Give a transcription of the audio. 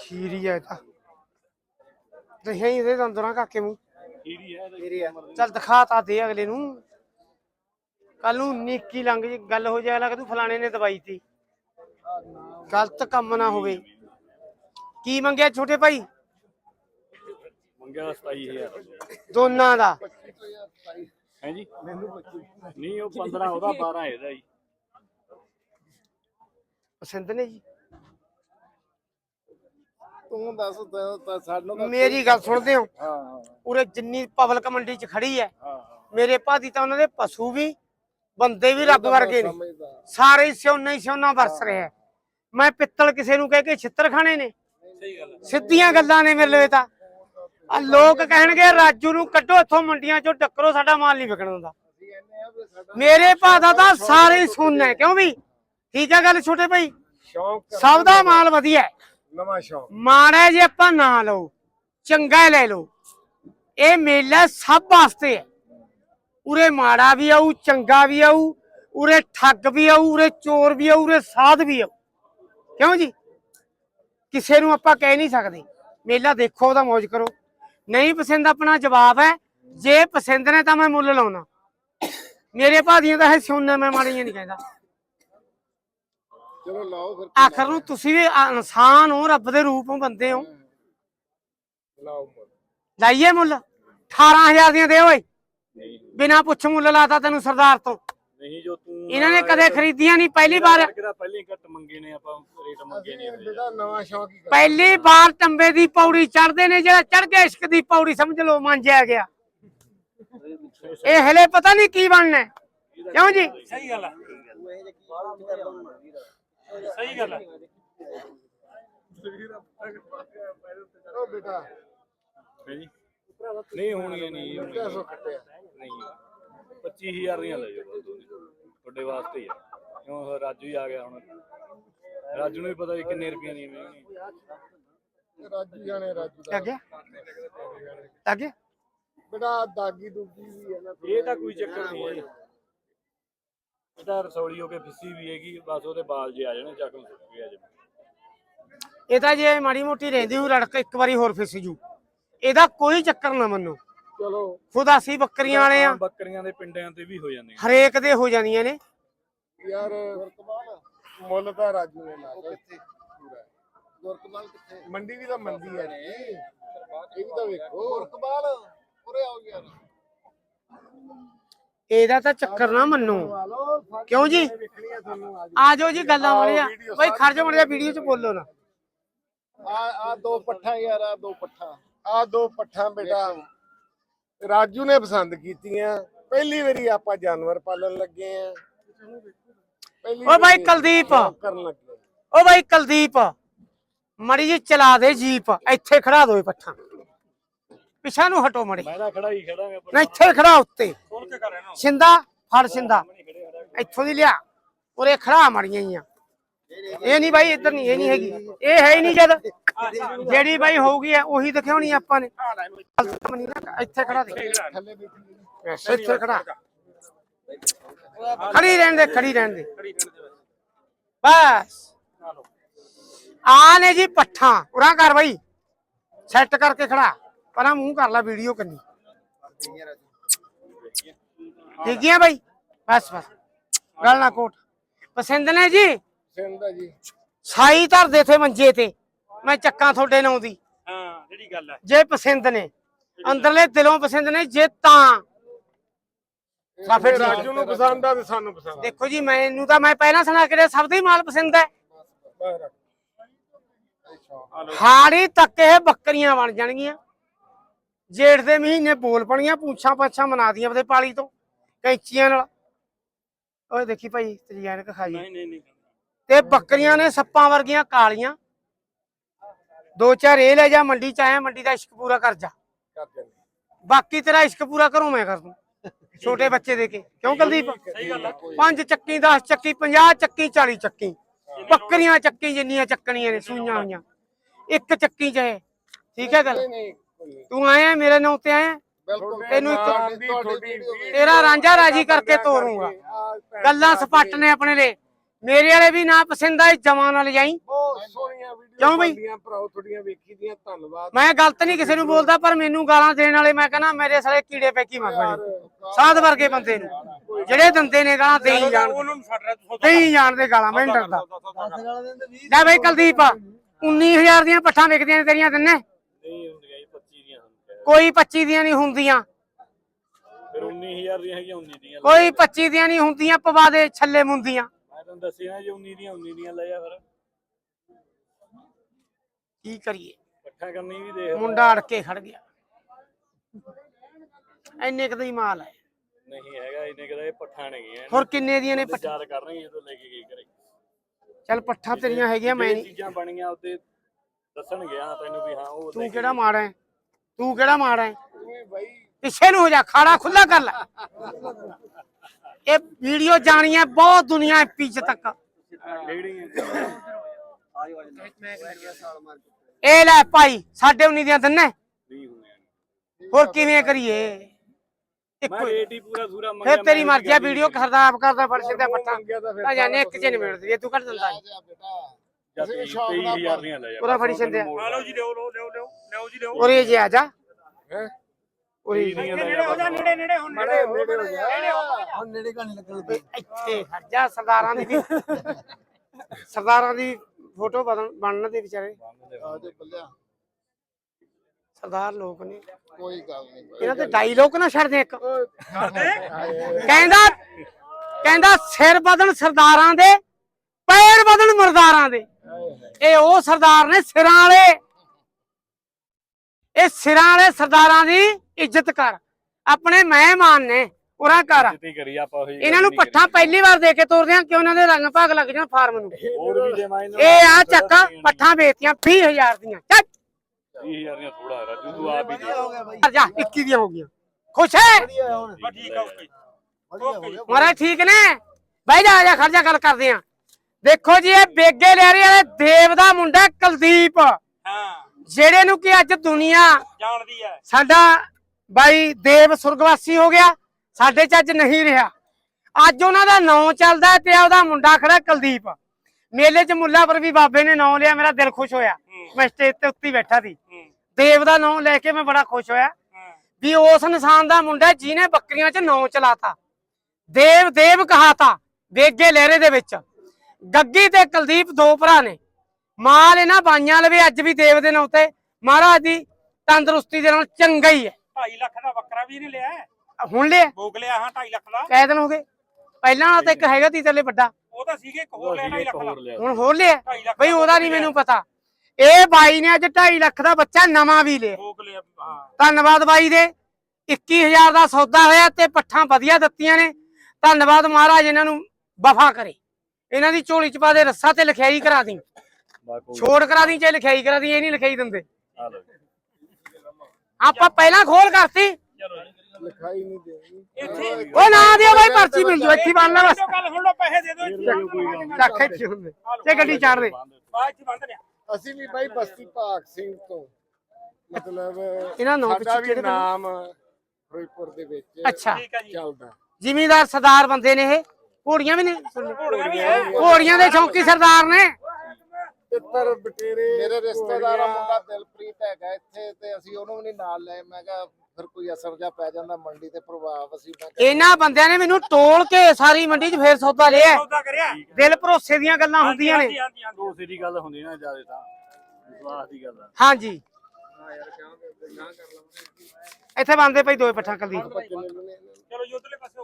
ਖੀਰੀ ਹੈ ਇਹ ਤਾਂ ਦਹੀਂ ਇਹਦੇ ਦੰਦਰਾਂ ਕਾਕੇ ਮੂੰਹ ਖੀਰੀ ਹੈ ਮੇਰੀ ਆ ਚੱਲ ਦਿਖਾ ਤਾਂ ਦੇ ਅਗਲੇ ਨੂੰ ਕੱਲ ਨੂੰ ਨੀਕੀ ਲੰਘ ਜੇ ਗੱਲ ਹੋ ਜਾਏ ਲੱਗ ਤੂੰ ਫਲਾਣੇ ਨੇ ਦਵਾਈ ਤੀ ਗਲਤ ਕੰਮ ਨਾ ਹੋਵੇ ਕੀ ਮੰਗਿਆ ਛੋਟੇ ਭਾਈ ਮੰਗਿਆ 27000 ਦੋਨਾਂ ਦਾ? ਹੈ ਜੀ? ਨਹੀਂ ਉਹ 15 ਉਹਦਾ 12 ਇਹਦਾ ਜੀ। ਪਸੰਦ ਨੇ ਜੀ? ਤੂੰ ਦੱਸ ਸਾਨੂੰ ਮੇਰੀ ਗੱਲ ਸੁਣਦੇ ਹੋ? ਹਾਂ ਹਾਂ। ਉਰੇ ਜਿੰਨੀ ਪਬਲਿਕ ਮੰਡੀ 'ਚ ਖੜੀ ਹੈ ਹਾਂ। ਮੇਰੇ ਭਾਦੀ ਤਾਂ ਉਹਨਾਂ ਦੇ ਪਸ਼ੂ ਵੀ ਬੰਦੇ ਵੀ ਰੱਬ ਵਰਗੇ ਨੇ। ਸਾਰੇ ਹੀ ਸਿਉਨਾ ਹੀ ਸਿਉਨਾ ਵਰਸ ਰਿਹਾ। ਹੈ। ਮੈਂ ਪਿੱਤਲ ਕਿਸੇ ਨੂੰ ਕਹਿ ਕੇ ਛਿੱਤਰ ਖਾਣੇ ਨੇ? ਸਿੱਧੀਆਂ ਗੱਲਾਂ ਨੇ ਮੇਰੇ ਲਈ ਤਾਂ। ਆ ਲੋਕ ਕਹਿਣਗੇ ਰਾਜੂ ਨੂੰ ਕੱਢੋ ਇੱਥੋਂ ਮੰਡੀਆਂ ਚੋਂ ਟੱਕਰੋ ਸਾਡਾ ਮਾਲ ਨਹੀਂ ਵਿਕਣ ਹੁੰਦਾ ਮੇਰੇ ਭਾਦਾ ਤਾਂ ਸਾਰੇ ਸੁਣਨਾ ਹੈ, ਕਿਉਂ ਵੀ? ਠੀਕ ਹੈ ਗੱਲ ਛੋਟੇ ਭਾਈ? ਸ਼ੌਂਕ ਸਭ ਦਾ ਮਾਲ ਵਧੀਆ ਹੈ। ਨਵਾਂ ਸ਼ੌਂਕ। ਮਾੜਾ ਜੇ ਆਪਾਂ ਨਾ ਲਓ ਚੰਗਾ ਲੈ ਲਓ। ਇਹ ਮੇਲਾ ਸਭ ਵਾਸਤੇ ਹੈ। ਉਰੇ ਮਾੜਾ ਵੀ ਆਊ ਚੰਗਾ ਵੀ ਆਊ ਉਰੇ ਠੱਗ ਵੀ ਆਊ ਉਰੇ ਚੋਰ ਵੀ ਆਊ ਉਰੇ ਸਾਧ ਵੀ ਆਊ। ਕਿਉਂ ਜੀ? ਕਿਸੇ ਨੂੰ ਆਪਾਂ ਕਹਿ ਨਹੀਂ ਸਕਦੇ। ਮੇਲਾ ਦੇਖੋ ਉਹਦਾ ਮौज ਕਰੋ। ਨਹੀਂ ਪਸੰਦ ਆਪਣਾ ਜਵਾਬ ਹੈ। ਜੇ ਪਸੰਦ ਨੇ ਤਾਂ ਮੈਂ ਮੁੱਲ ਲਾਉਣਾ। ਮੇਰੇ ਭਾਦੀਆਂ ਤਾਂ ਇਹ ਸੁਣਨਾ ਮੈਂ ਮਾੜੀਆਂ ਨਹੀਂ ਕਹਿੰਦਾ। ਚਲੋ ਲਾਓ ਫਿਰ। ਆਖਰ ਨੂੰ ਤੁਸੀਂ ਵੀ ਇਨਸਾਨ ਹੋ ਰੱਬ ਦੇ ਰੂਪ ਹੋ ਬੰਦੇ ਹੋ। ਲਾਓ ਮੁੱਲ। ਲਾਈਏ ਮੁੱਲ। 18000 ਦੀਆਂ ਦੇ ਓਏ। ਬਿਨਾ ਪੁੱਛ ਮੁੱਲ ਲਾਤਾ ਤੈਨੂੰ ਸਰਦਾਰ ਤੋਂ। ਨਹੀਂ ਜੋ ਤੂੰ ਇਹਨਾਂ ਨੇ ਕਦੇ ਖਰੀਦੀਆਂ ਨਹੀਂ ਪਹਿਲੀ ਵਾਰ ਕਿਹੜਾ ਪਹਿਲੇ ਹੀ ਘੱਟ ਮੰਗੇ ਨੇ ਆਪਾਂ ਰੇਟ ਮੰਗੇ ਨਹੀਂ ਅਸੀਂ ਬੇਟਾ ਨਵਾਂ ਸ਼ੌਂਕ ਹੀ ਕਰ ਪਹਿਲੀ ਵਾਰ ਟੰਬੇ ਦੀ ਪੌੜੀ ਚੜਦੇ ਨੇ ਜਿਹੜਾ ਚੜ ਗਿਆ ਇਸ਼ਕ ਦੀ ਪੌੜੀ ਸਮਝ ਲਓ ਮੰਜਿਆ ਗਿਆ ਇਹ ਹਲੇ ਪਤਾ ਨਹੀਂ ਕੀ ਬਣਨਾ ਹੈ। ਕਿਉਂ ਜੀ ਸਹੀ ਗੱਲ ਹੈ ਸਹੀ ਗੱਲ ਹੈ ਉਹ ਬੇਟਾ ਹੈ ਜੀ ਨਹੀਂ ਹੋਣਗੇ ਨਹੀਂ ਹੋਣਗੀਆਂ। ਕਿਆ ਸੋ ਖੱਟਿਆ ਨਹੀਂ 25000 ਦੀਆਂ ਲੈ ਜਾਓ ਬਸ ਦੋਨੇ। ਤੁਹਾਡੇ ਵਾਸਤੇ ਹੀ ਆ। ਕਿਉਂ ਉਹ ਰਾਜੂ ਹੀ ਆ ਗਿਆ ਹੁਣ? ਰਾਜੂ ਨੂੰ ਵੀ ਪਤਾ ਵੀ ਕਿੰਨੇ ਰੁਪਈਆ ਦੀਆਂ ਮਿਲਣਗੀਆਂ ਰਾਜੂ ਜਾਣੇ ਰਾਜੂ ਦਾ। ਲੱਗ ਗਿਆ? ਲੱਗ ਗਿਆ? ਬੇਟਾ ਦਾਗੀ ਦੂਗੀ ਵੀ ਹੈ ਨਾ। ਇਹ ਤਾਂ ਕੋਈ ਚੱਕਰ ਨਹੀਂ ਹੈ। ਇਹ ਤਾਂ ਰਸੌਲੀ ਹੋ ਕੇ ਫਿੱਸੀ ਵੀ ਹੈਗੀ ਬਸ ਉਹਦੇ ਬਾਲ ਜੇ ਆ ਜਾਣੇ ਚੱਕ ਨੂੰ ਸੁੱਕ ਗਿਆ ਜਿਵੇਂ ਇਹ ਤਾਂ ਜੇ ਮਾੜੀ ਮੋਟੀ ਰਹਿੰਦੀ ਹੋ ਰੜਕ ਇੱਕ ਵਾਰੀ ਹੋਰ ਫਿਸ ਜੂ। ਇਹਦਾ ਕੋਈ ਚੱਕਰ ਨਾ ਮੰਨੋ। ਚਲੋ। ਖੁਦ ਅਸੀਂ ਬੱਕਰੀਆਂ ਵਾਲੇ ਆ। ਬੱਕਰੀਆਂ ਦੇ ਪਿੰਡਿਆਂ ਤੇ ਵੀ ਹੋ ਜਾਂਦੀਆਂ। ਹਰੇਕ ਦੇ ਹੋ ਜਾਂਦੀਆਂ ਨੇ। ਯਾਰ ਮੁੱਲ ਤਾਂ ਰਾਜੂ ਨੇ ਲਾ ਦਿੱਤੇ ਪੂਰਾ ਗੁਰਕਬਾਲ ਕਿੱਥੇ? ਮੰਡੀ ਵੀ ਤਾਂ ਮੰਦੀ ਹੈ ਜੀ। ਇਹ ਵੀ ਤਾਂ ਵੇਖੋ। ਗੁਰਕਬਾਲ ਉਰੇ ਆਓ ਯਾਰ। ਇਹਦਾ ਤਾਂ ਚੱਕਰ ਨਾ ਮੰਨੋ। ਕਿਉਂ ਜੀ? ਆ ਜਾਓ। ਜੀ ਗੱਲਾਂ ਵਾਲਿਆ ਬਈ ਖਰਜ ਮੜਿਆ ਵੀਡੀਓ ਚ ਬੋਲੋ ਨਾ। ਆ ਆ ਦੋ ਪੱਠਾ ਯਾਰ ਆ ਦੋ ਪੱਠਾ। ਆ ਦੋ ਪੱਠਾ ਬੇਟਾ। ਰਾਜੂ ਨੇ ਪਸੰਦ ਕੀਤੀਆਂ। ਪਹਿਲੀ ਵਾਰੀ ਆਪਾਂ ਜਾਨਵਰ ਪਾਲਣ ਲੱਗੇ ਆ। ਪਹਿਲੀ ਓ ਬਾਈ ਵਾਰੀ ਕੁਲਦੀਪ। ਸ਼ੌਕ ਕਰਨ ਲੱਗੇ ਓ ਬਾਈ ਕੁਲਦੀਪ ਮੜੀ ਜੀ ਚਲਾ ਦੇ ਜੀਪ ਇੱਥੇ ਖੜਾ ਦੋ ਇਹ ਪੱਠਾ। ਪਿਛਾ ਨੂੰ ਹਟੋ ਮੜੀ। ਮੈਂ ਤਾਂ ਖੜਾ ਹੀ ਖੜਾ ਮੈਂ ਨਾ ਇੱਥੇ ਖੜਾ ਉੱਤੇ। ਖੋਲ ਕੇ ਕਰ ਰਿਹਾ ਸਿੰਦਾ ਫੜ ਸਿੰਦਾ। ਇੱਥੋਂ ਦੀ ਲਿਆ। ਉਰੇ ਖੜਾ ਮੜੀਆਂ ਹੀ ਆ ਇਹ ਨਹੀਂ ਬਾਈ ਇੱਧਰ ਨਹੀਂ ਇਹ ਨਹੀਂ ਹੈਗੀ। ਇਹ ਹੈ ਹੀ ਨਹੀਂ ਜਦ। ਜਿਹੜੀ ਬਾਈ ਹੋਊਗੀ ਆ, ਉਹੀ ਦਿਖਾਉਣੀ ਆਪਾਂ ਨੇ। ਗਲਤ ਨਹੀਂ ਨਾ, ਇੱਥੇ ਖੜਾ ਦੇ ਥੱਲੇ ਬੈਠੀ ਬਸ ਇੱਥੇ ਖੜਾ। ਖੜੀ ਰਹਿਣ ਦੇ ਖੜੀ ਰਹਿਣ ਦੇ। ਬਸ। ਆ ਨੇ ਜੀ ਪੱਠਾ। ਉਰਾ ਕਰ ਬਾਈ। ਸੈੱਟ ਕਰਕੇ ਖੜਾ। ਪਰਾਂ ਮੂੰਹ ਕਰ ਲੈ ਵੀਡੀਓ ਕਰਨੀ ਠੀਕ ਬਾਈ? ਬਸ ਬਸ। ਗੱਲ ਨਾ ਕੋਟ। ਪਸੰਦ ਨੇ ਜੀ? ਜੀ। ਸਾਈ ਧਰ ਦੇ ਥੇ ਮੰਜੇ ਤੇ। ਮੈਂ ਚੱਕਾਂ ਤੁਹਾਡੇ ਨਾਂ ਦੀ। ਹਾਂ ਜਿਹੜੀ ਗੱਲ ਹੈ। ਜੇ ਪਸੰਦ ਨੇ ਅੰਦਰਲੇ ਦਿਲੋਂ ਪਸੰਦ ਨੇ ਜੇ ਤਾਂ। ਤਾਂ ਫਿਰ ਠੀਕ ਹੈ। ਰਾਜੂ ਨੂੰ ਪਸੰਦ ਆ ਤੇ ਸਾਨੂੰ ਪਸੰਦ ਆ। ਦੇਖੋ ਜੀ ਮੈਨੂੰ ਤਾਂ ਮੈਂ ਪਹਿਲਾਂ ਸੁਣਾ ਕੇ ਸਭ ਦਾ ਹੀ ਮਾਲ ਪਸੰਦ ਹੈ। ਹਾੜੀ ਤੱਕ ਇਹ ਬੱਕਰੀਆਂ ਬਣ ਜਾਣਗੀਆਂ। ਜੇਠ ਦੇ ਮਹੀਨੇ ਬੋਲ ਪਣੀਆਂ ਪੂਛਾਂ ਪਾਛਾਂ ਮਨਾ ਦੀਆਂ ਉਹਦੇ ਪਾਲੀ ਤੋਂ ਕੈਂਚੀਆਂ ਨਾਲ। ਓਏ ਦੇਖੀ ਭਾਈ ਤੇਰੀ ਐਨਕ ਖਾਈ ਨਹੀਂ ਨਹੀਂ ਨਹੀਂ। ਤੇ ਬੱਕਰੀਆਂ ਨੇ ਸੱਪਾਂ ਵਰਗੀਆਂ ਕਾਲੀਆਂ। ਦੋ ਚਾਰ ਇਹ ਲੈ ਜਾ ਮੰਡੀ ਚ ਆਇਆ ਮੰਡੀ ਦਾ ਇਸ਼ਕ ਪੂਰਾ ਕਰ ਜਾ। ਕਰ ਦਿੰਦੇ ਬਾਕੀ ਤੇਰਾ ਇਸ਼ਕ ਪੂਰਾ ਕਰੂੰ ਮੈਂ ਕਰ ਦੂੰ ਛੋਟੇ ਬੱਚੇ ਦੇ ਕੇ। ਕਿਉਂ ਕੁਲਦੀਪ? ਸਹੀ ਗੱਲ ਹੈ ਪੰਜ ਚੱਕੀ 10 ਚੱਕੀ 50 ਚੱਕੀ 40 ਚੱਕੀ। ਬੱਕਰੀਆਂ ਚੱਕੀ ਜਿੰਨੀਆਂ ਚੱਕਣੀਆਂ ਨੇ ਸੂਈਆਂ ਹੋਈਆਂ। ਇੱਕ ਚੱਕੀ ਚ ਇਹ ਠੀਕ ਹੈ ਗੱਲ? ਤੂੰ ਆਇਆ ਮੇਰੇ ਨਾਂ ਉੱਤੇ ਆਇਆ? ਬਿਲਕੁਲ। ਤੈਨੂੰ ਇੱਕ- ਤੇਰਾ ਰਾਂਝਾ ਰਾਜੀ ਕਰਕੇ ਤੋਰੂੰਗਾ। ਗੱਲਾਂ ਸਪੱਟ ਨੇ ਆਪਣੇ ਲਈ ਮੇਰੇ ਵਾਲੇ ਵੀ ਨਾ ਪਸੰਦ ਆਏ ਜਮਾਂ ਨਾਲ ਜਾਈ ਬਹੁਤ ਸੋਹਣੀਆਂ ਵੀਡੀਓ ਕਿਉਂ ਬਈ? ਬਣਦੀਆਂ ਭਰਾਓ ਤੁਹਾਡੀਆਂ ਵੇਖੀ ਦੀਆਂ ਧੰਨਵਾਦ। ਮੈਂ ਗਲਤ ਨਹੀਂ ਕਿਸੇ ਨੂੰ ਬੋਲਦਾ ਪਰ ਮੈਨੂੰ ਗਾਲਾਂ ਦੇਣ ਵਾਲੇ ਮੈਂ ਕਹਿੰਦਾ ਮੇਰੇ ਸਾਲੇ ਕੀੜੇ ਪੈਕੀ ਮੰਗਣੇ ਸਾਧ ਵਰਗੇ ਬੰਦੇ ਨੂੰ। ਜਿਹੜੇ ਦੰਦੇ ਨੇ ਗਾਲਾਂ ਦੇਈ ਜਾਣ। ਦੇਈ ਜਾਣ ਦੇ ਗਾਲਾਂ ਮੈਂ ਨੀ ਡਰਦਾ। ਲੈ ਬਈ ਕੁਲਦੀਪ 19000 ਦੀਆਂ ਪੱਠਾਂ ਵਿਕਦੀਆਂ ਨੇ ਤੇਰੀਆਂ ਤਿੰਨੇ। ਨਹੀਂ ਹੁੰਦੀਆਂ ਜੀ 25 ਦੀਆਂ ਹੁੰਦੀਆਂ। ਕੋਈ 25 ਦੀਆਂ ਨਹੀਂ ਹੁੰਦੀਆਂ। ਫਿਰ 19000 ਦੀਆਂ ਹੈਗੀਆਂ 19 ਦੀਆਂ ਲੈ ਕੋਈ 25 ਦੀਆਂ ਨਹੀਂ ਹੁੰਦੀਆਂ ਪਵਾ ਦੇ ਛੱਲੇ ਮੁੰਦੀਆਂ। ਮੈਂ ਤੁਹਾਨੂੰ ਦੱਸਿਆ ਨਾ ਜੀ 19 ਦੀਆਂ 19 ਦੀਆਂ ਲੈ ਜਾ ਫਿਰ। ਕੀ ਕਰੀਏ? ਇਕੱਠਾ ਕਰਨੀ ਵੀ ਦੇਖ ਮੁੰਡਾ ਅੜ ਕੇ ਖੜ ਗਿਆ। ਇੰਨੇ ਕੁ ਦਾ ਹੀ ਮਾਲ ਹੈ। ਨਹੀਂ ਹੈਗਾ ਇਹਨੇ ਕਹਿੰਦਾ ਇਹ ਪੱਠਾ ਨੇ ਗਈਆਂ। ਹੋਰ ਕਿੰਨੇ ਦੀਆਂ ਨੇ ਪੱਠਾਂ? ਵਿਚਾਰ ਕਰ ਰਹੇ ਜਦੋਂ ਲੈ ਕੇ ਗਈ ਕਰੇ ਚੱਲ ਪੱਠਾਂ ਤੇਰੀਆਂ ਹੈਗੀਆਂ ਮੈਂ ਨਹੀਂ ਚੀਜ਼ਾਂ ਬਣੀਆਂ ਉਹਦੇ ਦੱਸਣ ਗਿਆ ਤੈਨੂੰ ਵੀ ਹਾਂ ਉਹ ਤੂੰ ਕਿਹੜਾ ਮਾੜਾ ਹੈ? ਤੂੰ ਕਿਹੜਾ ਮਾੜਾ ਹੈ? ਪਿੱਛੇ ਨੂੰ ਹੋ ਜਾ ਖਾੜਾ ਖੁੱਲਾ ਕਰ ਲੈ। ਇਹ ਵੀਡੀਓ ਜਾਣੀ ਹੈ ਬਹੁਤ ਦੁਨੀਆ ਐਪੀ ਚ ਤੱਕ। ਇਹ ਲੈ ਭਾਈ ਸਾਡੇ 19 ਦੀਆਂ ਦੰਨੇ ਨਹੀਂ ਹੁੰਦੀਆਂ ਹੋਰ ਕਿਵੇਂ ਕਰੀਏ? ਮੈਂ ਇੱਕੋ ਹੀ। ਰੇਟ ਹੀ ਪੂਰਾ ਸੂਰਾ ਮੰਗਿਆ ਫਿਰ ਤੇਰੀ ਮਰਜ਼ੀ ਆ ਵੀਡੀਓ ਖਰਦਾਬ ਕਰਦਾ ਫੜ ਸਿੱਧਾ ਪੱਟਾ ਆ ਜਾਨੇ ਇੱਕ ਚ ਨਹੀਂ ਮਿਲਦੀ ਤੂੰ ਕੱਢ ਦਿੰਦਾ। ਉਹਦਾ ਫੜੀ ਛੱਡਿਆ। ਲਓ ਜੀ ਲਿਓ ਲਿਓ ਲਿਓ ਲਿਓ ਲਿਓ ਜੀ ਲਿਓ ਉਰੇ ਜੇ ਆ ਜਾ। ਹੈ? ਉਰੇ ਦੀਆਂ ਲੈ ਜਾ। ਨੇੜੇ ਨੇੜੇ ਹੁਣ ਨੇੜੇ। ਨੇੜੇ ਹੋ ਜਾ। ਹੁਣ ਨੇੜੇ ਕਹਾਣੀ ਲੱਗਣ ਇੱਥੇ ਖੜ ਜਾ ਸਰਦਾਰਾਂ ਦੀ ਵੀ ਸਰਦਾਰਾਂ ਦੀ ਫੋਟੋ ਬਣਨ ਦੇ ਵਿਚਾਰੇ। ਆ ਬੱਲਿਆ ਸਰਦਾਰ ਲੋਕ ਨੇ। ਕੋਈ ਗੱਲ ਨਹੀਂ ਇਹਨਾਂ ਤੇ ਡਾਇਲੋਗ ਨਾ ਛੱਡ ਦੇ ਇੱਕ। ਕਹਿੰਦਾ ਕਹਿੰਦਾ ਸਿਰ ਬਦਨ ਸਰਦਾਰਾਂ ਦੇ, ਪੈਰ ਬਦਨ ਮਰਦਾਰਾਂ ਦੇ। ਇਹ ਉਹ ਸਰਦਾਰ ਨੇ ਸਿਰਾਂ ਵਾਲੇ। ਇਹ ਸਿਰਾਂ ਵਾਲੇ ਸਰਦਾਰਾਂ ਦੀ ਇੱਜ਼ਤ ਕਰ। ਆਪਣੇ ਮਹਿਮਾਨ ਨੇ। ਉਰਾ ਕਰ। ਜਿੱਤੀ ਕਰੀ ਆਪਾਂ ਉਹੀ ਇਹਨਾਂ ਨੂੰ ਪੱਠਾ ਪਹਿਲੀ ਵਾਰ ਦੇ ਕੇ ਤੋਰਦੇ ਆ ਕਿ ਉਹਨਾਂ ਦੇ ਰੰਗ ਭਾਗ ਲੱਗ ਜਾਣ ਫਾਰਮ ਨੂੰ? ਹੋਰ ਵੀ ਇਹ ਆ ਚੱਕ ਪੱਠਾਂ ਵੇਚਤੀਆਂ 20000 ਦੀਆਂ। ਚੱਕ 20000 ਦੀਆਂ ਥੋੜਾ ਰਾਜੂ ਤੂੰ ਆਪ ਹੀ ਦੇ। ਕਰ ਜਾ 21 ਦੀਆਂ ਹੋ ਗਈਆਂ। ਖੁਸ਼ ਹੈ? ਵਧੀਆ ਹੁਣ ਠੀਕ ਆ ਓਕੇ। ਮਹਾਰਾਜ ਠੀਕ ਨੇ? ਬਾਈ ਜਾ ਆ ਜਾ ਜਾ ਗੱਲ ਕਰਦੇ ਆ। ਦੇਖੋ ਜੀ ਇਹ ਬੇਗੇ ਲਹਿਰੀ ਵਾਲੇ ਦੇਵ ਦਾ ਮੁੰਡਾ ਕੁਲਦੀਪ। ਹਾਂ। ਜਿਹੜੇ ਨੂੰ ਕਿ ਅੱਜ ਦੁਨੀਆ ਜਾਣਦੀ ਹੈ ਸਾਡਾ ਬਾਈ ਦੇਵ ਸੁਰਗਵਾਸੀ ਹੋ ਗਿਆ। ਸਾਡੇ ਚ ਅੱਜ ਨਹੀਂ ਰਿਹਾ। ਅੱਜ ਉਹਨਾਂ ਦਾ ਨਾਂ ਚੱਲਦਾ ਤੇ ਉਹਦਾ ਮੁੰਡਾ ਖੜਾ ਕੁਲਦੀਪ। ਮੇਲੇ 'ਚ ਮੁੱਲਾਪੁਰ ਵੀ ਬਾਬੇ ਨੇ ਨਾਂ ਲਿਆ ਮੇਰਾ ਦਿਲ ਖੁਸ਼ ਹੋਇਆ। ਮੈਂ ਸਟੇਜ ਤੇ ਉੱਤੇ ਬੈਠਾ ਸੀ। ਦੇਵ ਦਾ ਨਾਂ ਲੈ ਕੇ ਮੈਂ ਬੜਾ ਖੁਸ਼ ਹੋਇਆ। ਵੀ ਉਸ ਇਨਸਾਨ ਦਾ ਮੁੰਡਾ ਜਿਹਨੇ ਬੱਕਰੀਆਂ 'ਚ ਨਾਂ ਚਲਾਤਾ। ਦੇਵ ਦੇਵ ਕਹਾਤਾ ਵੇਗੇ ਲਹਿਰੇ ਦੇ ਵਿੱਚ। ਗੱਗੀ ਤੇ ਕੁਲਦੀਪ ਦੋ ਭਰਾ ਨੇ। ਮਾਲ ਇਹਨਾਂ ਬਾਈਆਂ ਲਵੇ ਅੱਜ ਵੀ ਦੇਵ ਦੇ ਨਾਂ ਤੇ। ਮਹਾਰਾਜ ਦੀ ਤੰਦਰੁਸਤੀ ਦੇ ਨਾਲ ਚੰਗਾ ਹੀ ਹੈ। 2.5 ਲੱਖ ਦਾ ਬੱਕਰਾ ਵੀ ਨਹੀਂ ਲਿਆ। ਹੈ। ਹੁਣ ਲਿਆ। ਭੋਗ ਲਿਆ ਹਾਂ 2.5 ਲੱਖ ਦਾ। ਕੈ ਦਿਨ ਹੋ ਗਏ। ਪਹਿਲਾਂ ਵਾਲਾ ਤਾਂ ਇੱਕ ਹੈਗਾ ਤੀ ਥੱਲੇ ਵੱਡਾ। ਉਹ ਤਾਂ ਸੀਗੇ ਇੱਕ ਹੋਰ ਲਿਆ 2.5 ਲੱਖ ਦਾ ਹੁਣ ਹੋਰ ਲਿਆ। 2.5 ਲੱਖ ਬਈ ਉਹਦਾ ਨਹੀਂ ਮੈਨੂੰ ਪਤਾ। ਇਹ ਬਾਈ ਨੇ ਅੱਜ 2.5 ਲੱਖ ਦਾ ਬੱਚਾ ਨਵਾਂ ਵੀ ਲਿਆ। ਭੋਗ ਲਿਆ ਹਾਂ। ਧੰਨਵਾਦ ਬਾਈ ਦੇ। 21000 ਦਾ ਸੌਦਾ ਹੋਇਆ ਤੇ ਪੱਠਾਂ ਵਧੀਆ ਦਿੱਤੀਆਂ ਨੇ। ਧੰਨਵਾਦ ਮਹਾਰਾਜ ਇਹਨਾਂ ਨੂੰ ਵਫਾ ਕਰੇ। ਇਹਨਾਂ ਦੀ ਝੋਲੀ ਚ ਪਾ ਦੇ ਰੱਸਾ ਤੇ ਲਿਖਾਈ ਕਰਾ ਦੀ। ਬਾਕੋ ਛੋੜ ਕਰਾ ਦੀ ਚਾਹੇ ਲਿਖਾਈ ਕਰਾ ਦੀ ਇਹ ਨਹੀਂ ਲਿਖਾਈ ਦਿੰਦੇ। ਆਪਾਂ ਪਹਿਲਾਂ ਖੋਲ ਕਰਤੀ। ਲਿਖਾਈ ਨਹੀਂ ਦੇਣੀ। ਇੱਥੇ ਉਹ ਨਾ ਦਿਓ ਬਾਈ ਪਰਚੀ ਮਿਲ ਜੂ ਇੱਥੇ ਬੰਨ ਲੈ ਬਸ। ਗੱਲ ਹੁਣ ਲੋ ਪੈਸੇ ਦੇ ਦਿਓ ਚੱਕ ਇੱਥੇ ਹੁੰਦੇ ਤੇ ਗੱਡੀ ਚਾੜ ਦੇ। ਬਾਅਦ ਚ ਬੰਦ ਲਿਆ। ਅਸੀਂ ਵੀ ਬਾਈ ਬਸਤੀ ਭਾਗ ਸਿੰਘ ਤੋਂ। ਮਤਲਬ ਇਹਨਾਂ ਨੌ ਪਿੱਛੇ ਕਿਹੜੇ? ਨਾਮ ਫਿਰੋਜ਼ਪੁਰ ਦੇ ਵਿੱਚ ਅੱਛਾ। ਠੀਕ ਹੈ ਜੀ। ਚੱਲਦਾ। ਜ਼ਿਮੀਦਾਰ ਸਰਦਾਰ ਬੰਦੇ ਨੇ ਇਹ। ਘੋੜੀਆਂ ਵੀ ਨੇ। ਦੇ ਸ਼ੌਂਕੀ ਸਰਦਾਰ ਨੇ। ਬਟੇਰੇ ਮੇਰੇ ਰਿਸ਼ਤੇਦਾਰ। ਮੁੰਡਾ ਦਿਲਪ੍ਰੀਤ ਹੈਗਾ ਇੱਥੇ ਤੇ ਅਸੀਂ ਉਹਨੂੰ ਵੀ ਨਹੀਂ ਨਾਲ ਲਏ। ਮੈਂ ਕਿਹਾ ਫਿਰ ਕੋਈ ਅਸਰ ਜਾ ਪੈ ਜਾਂਦਾ ਮੰਡੀ ਤੇ ਪ੍ਰਭਾਵ ਅਸੀਂ ਮੈਂ ਇਹਨਾਂ ਬੰਦਿਆਂ ਨੇ ਮੈਨੂੰ ਟੋਲ ਕੇ ਸਾਰੀ ਮੰਡੀ 'ਚ ਫੇਰ ਸੌਦਾ ਲਿਆ ਸੌਦਾ ਕਰਿਆ? ਦਿਲ ਭਰੋਸੇ ਦੀਆਂ ਗੱਲਾਂ ਹੁੰਦੀਆਂ ਨੇ। ਹਾਂਜੀ ਹਾਂਜੀ ਹਾਂਜੀ। ਦੋਸਤੀ ਦੀ ਗੱਲ ਹੁੰਦੀ ਨਾ ਜ਼ਿਆਦਾ ਤਾਂ। ਵਿਸ਼ਵਾਸ ਦੀ ਗੱਲ ਆ। ਹਾਂਜੀ। ਇੱਥੇ ਬੰਦੇ ਪਈ ਦੋਏ ਪੱਠਾ ਦਿਨ ਚਲੋ ਜੀ ਉਧਰਲੇ ਪਾਸੇ